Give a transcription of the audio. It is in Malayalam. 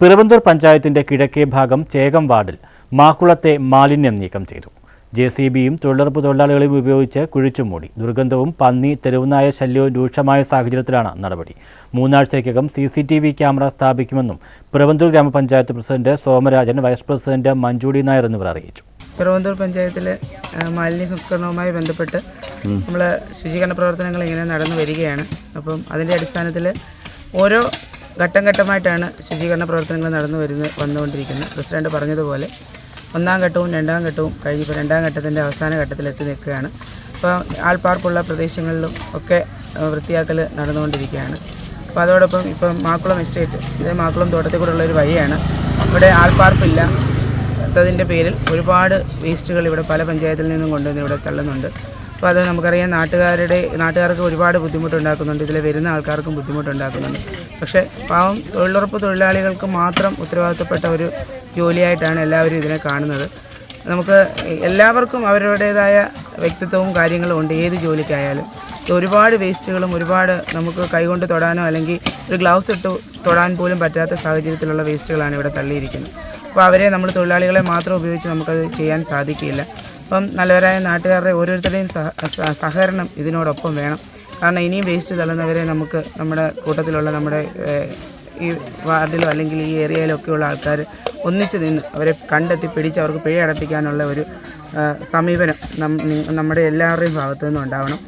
പിറവന്തൂർ പഞ്ചായത്തിന്റെ കിഴക്കേ ഭാഗം ചേകം വാർഡിൽ മാക്കുളത്തെ മാലിന്യം നീക്കം ചെയ്തു. ജെ സി ബിയും തൊഴിലുറപ്പ് തൊഴിലാളികളെയും ഉപയോഗിച്ച് കുഴിച്ചുമൂടി ദുർഗന്ധവും പന്നി തെരുവുനായ ശല്യവും രൂക്ഷമായ സാഹചര്യത്തിലാണ് നടപടി. മൂന്നാഴ്ചയ്ക്കകം C C T V camera സ്ഥാപിക്കുമെന്നും പിറവന്തൂർ ഗ്രാമപഞ്ചായത്ത് president Somarajan vice president മഞ്ജുടി Nair എന്നിവർ അറിയിച്ചു. പിറവന്തൂർ പഞ്ചായത്തിലെ മാലിന്യ സംസ്കരണവുമായി ബന്ധപ്പെട്ട് നമ്മൾ ശുചീകരണ പ്രവർത്തനങ്ങൾ ഇങ്ങനെ നടന്നു വരികയാണ്. അപ്പം അതിന്റെ അടിസ്ഥാനത്തിൽ ഓരോ ഘട്ടം ഘട്ടമായിട്ടാണ് ശുചീകരണ പ്രവർത്തനങ്ങൾ നടന്നു വരുന്ന വന്നുകൊണ്ടിരിക്കുന്നത്. പ്രസിഡന്റ് പറഞ്ഞതുപോലെ ഒന്നാം ഘട്ടവും രണ്ടാം ഘട്ടവും കഴിഞ്ഞിപ്പോൾ രണ്ടാം ഘട്ടത്തിന്റെ അവസാന ഘട്ടത്തിൽ എത്തി നിൽക്കുകയാണ്. അപ്പോൾ ആൾപ്പാർപ്പുള്ള പ്രദേശങ്ങളിലും ഒക്കെ വൃത്തിയാക്കൽ നടന്നുകൊണ്ടിരിക്കുകയാണ്. അപ്പോൾ അതോടൊപ്പം ഇപ്പം മാക്കുളം എസ്റ്റേറ്റ് ഇത് മാക്കുളം തോട്ടത്തിൽ കൂടെയുള്ള ഒരു വഴിയാണ്. ഇവിടെ ആൾപ്പാർപ്പില്ല ത്തതിന്റെ പേരിൽ ഒരുപാട് വേസ്റ്റുകൾ ഇവിടെ പല പഞ്ചായത്തിൽ നിന്നും കൊണ്ടുവന്ന് ഇവിടെ തള്ളുന്നുണ്ട്. അപ്പോൾ അത് നമുക്കറിയാം നാട്ടുകാരുടെ നാട്ടുകാർക്ക് ഒരുപാട് ബുദ്ധിമുട്ടുണ്ടാക്കുന്നുണ്ട്. ഇതിൽ വരുന്ന ആൾക്കാർക്കും ബുദ്ധിമുട്ടുണ്ടാക്കുന്നുണ്ട്. പക്ഷേ പാവം തൊഴിലുറപ്പ് തൊഴിലാളികൾക്ക് മാത്രം ഉത്തരവാദിത്തപ്പെട്ട ഒരു ജോലിയായിട്ടാണ് എല്ലാവരും ഇതിനെ കാണുന്നത്. നമുക്ക് എല്ലാവർക്കും അവരുടേതായ വ്യക്തിത്വവും കാര്യങ്ങളും ഉണ്ട്. ഏത് ജോലിക്കായാലും ഒരുപാട് വേസ്റ്റുകളും ഒരുപാട് നമുക്ക് കൈകൊണ്ട് തൊടാനോ അല്ലെങ്കിൽ ഒരു ഗ്ലൗസ് ഇട്ട് തൊടാൻ പോലും പറ്റാത്ത സാഹചര്യത്തിലുള്ള വേസ്റ്റുകളാണ് ഇവിടെ തള്ളിയിരിക്കുന്നത്. അപ്പോൾ അവരെ നമ്മൾ തൊഴിലാളികളെ മാത്രം ഉപയോഗിച്ച് നമുക്കത് ചെയ്യാൻ സാധിക്കില്ല അപ്പം നല്ലവരായ നാട്ടുകാരുടെ ഓരോരുത്തരുടെയും സഹ സഹ- സഹകരണം ഇതിനോടൊപ്പം വേണം. കാരണം ഇനിയും വേസ്റ്റ് തള്ളുന്നവരെ നമുക്ക് നമ്മുടെ കൂട്ടത്തിലുള്ള നമ്മുടെ ഈ വാർഡിലോ അല്ലെങ്കിൽ ഈ ഏരിയയിലോ ഒക്കെയുള്ള ആൾക്കാർ ഒന്നിച്ച് നിന്ന് അവരെ കണ്ടെത്തി പിടിച്ച് അവർക്ക് പിഴ അടപ്പിക്കാനുള്ള ഒരു സമീപനം നമ്മുടെ എല്ലാവരുടെയും ഭാഗത്തു നിന്നും ഉണ്ടാവണം